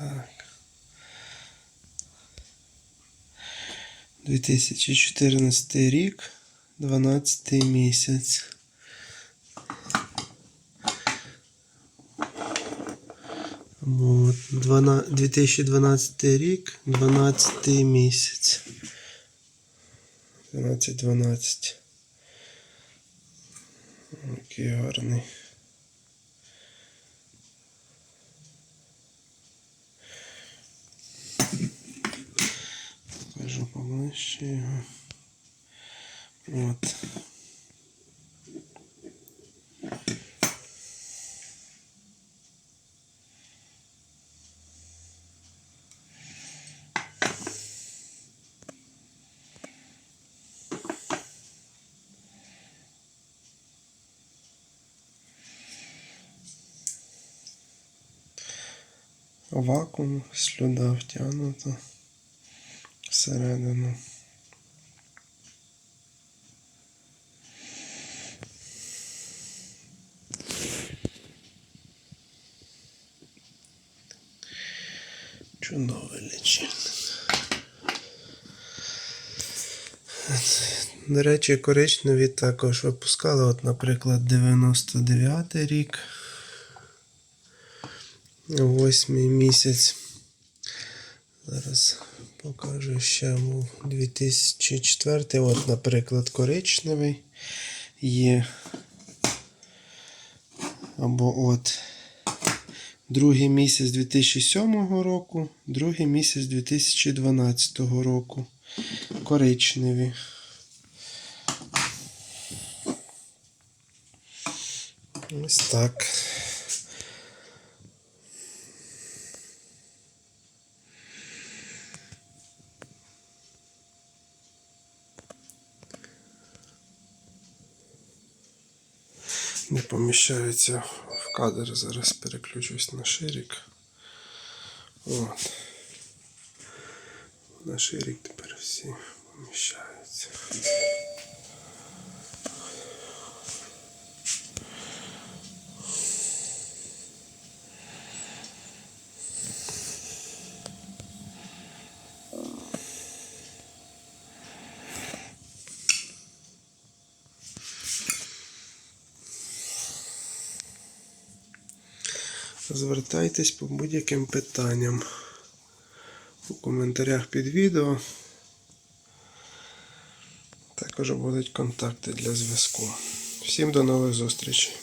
Так. 2014 рік, 12 місяць. От, 12 2012 рік, 12 місяць. 12-12. Який гарний. ближче вот Вакуум слюда втянута. Всередину. Чудовий лічильник. До речі, коричневі також випускали, от, наприклад, 99 рік. Восьмий місяць. Зараз покажу ще був 2004. От, наприклад, коричневий є. Або от другий місяць 2007 року, другий місяць 2012 року. Коричневі. Ось так. Не поміщається в кадр. Зараз переключусь на ширик. От. На ширик тепер всі поміщаються. Звертайтесь по будь-яким питанням у коментарях під відео. Також будуть контакти для зв'язку. Всім до нових зустрічей!